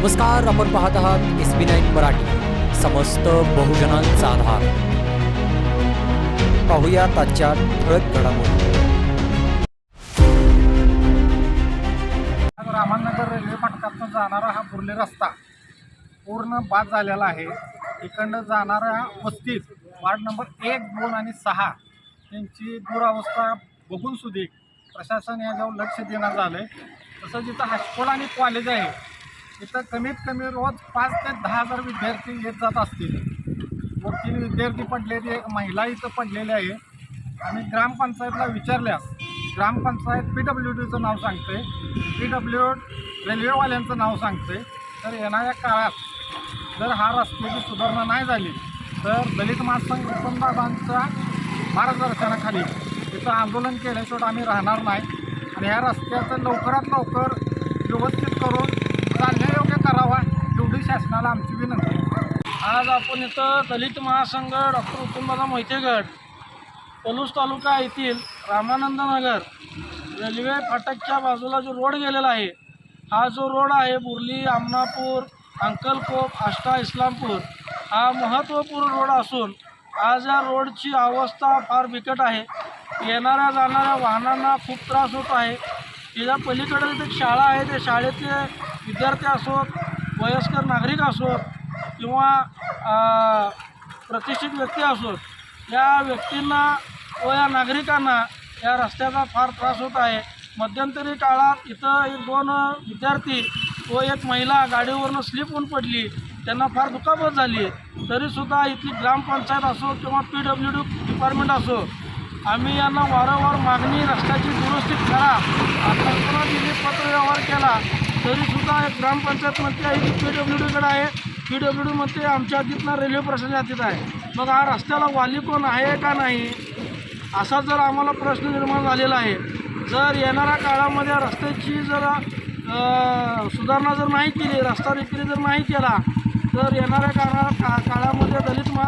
नमस्कार आपण पाहत आहात एस बी नाईन मराठी. समस्त बहुजनांचा आधार. पाहूया ताजच्या ठळक घडामोडी. रामानगर रेल्वे फाटकातनं जाणारा हा बुर्ले रस्ता पूर्ण बाद झालेला आहे. इकडनं जाणाऱ्या वस्तीत वार्ड नंबर एक दोन आणि सहा यांची दुरावस्था बघून सुद्धा प्रशासन याच्यावर लक्ष देण्यात झालं आहे तसंच जिथं हायस्कूल आणि कॉलेज आहे इथं कमीत कमी रोज पाच ते दहा हजार विद्यार्थी येत जात असतील. मग तीन विद्यार्थी पडलेले एक महिला इथं पडलेली आहे. आम्ही ग्रामपंचायतला विचारल्यास ग्रामपंचायत पी डब्ल्यू डीचं नाव सांगते पी डब्ल्यू रेल्वेवाल्यांचं नाव सांगते. तर येणाऱ्या काळात जर हा रस्त्याची सुधारणा नाही झाली तर दलित महासंघ उपनदादांच्या मार्गदर्शनाखाली तिथं आंदोलन केल्याशिवाय आम्ही राहणार नाही. आणि ह्या रस्त्याचं लवकरात लवकर व्यवस्थित करून चालण्यायोग्य करावा. एवढी शासनाला आमची विनंती. आज आपण इथं दलित महासंघ डॉक्टर उत्तमदादा मोहितेगड पलूस तालुका येथील रामानंद नगर रेल्वे फाटकच्या बाजूला जो रोड गेलेला आहे हा जो रोड आहे बुर्ली आमनापूर अंकलकोप आष्टा इस्लामपूर हा महत्त्वपूर्ण रोड असून आज या रोडची अवस्था फार बिकट आहे. येणाऱ्या जाणाऱ्या वाहनांना खूप त्रास होत आहे. त्याच्या पलीकडे एक शाळा आहे त्या शाळेतले विद्यार्थी असोत वयस्कर नागरिक असोत किंवा प्रतिष्ठित व्यक्ती असोत या व्यक्तींना व या नागरिकांना या रस्त्याचा फार त्रास होत आहे. मध्यंतरी काळात इथं एक दोन विद्यार्थी व एक महिला गाडीवरनं स्लिप होऊन पडली. त्यांना फार दुखापत झाली. तरीसुद्धा इथली ग्रामपंचायत असो किंवा पी डब्ल्यू डी डिपार्टमेंट असो आम्ही यांना वारंवार मागणी रस्त्याची दुरुस्ती करा. कल्पना दिली केला. तरीसुद्धा एक ग्रामपंचायत म्हणते आहे की पी डब्ल्यू डीकडे आहे पी डब्ल्यू डी म्हणते आमच्या हातीतनं रेल्वे प्रशासन हातीत आहे. मग हा रस्त्याला वाली कोण आहे का नाही? असा जर आम्हाला प्रश्न निर्माण झालेला आहे. जर येणाऱ्या काळामध्ये रस्त्याची जर सुधारणा जर नाही केली रस्ता विक्री जर नाही केला तर येणाऱ्या काळा का काळामध्ये दलित मा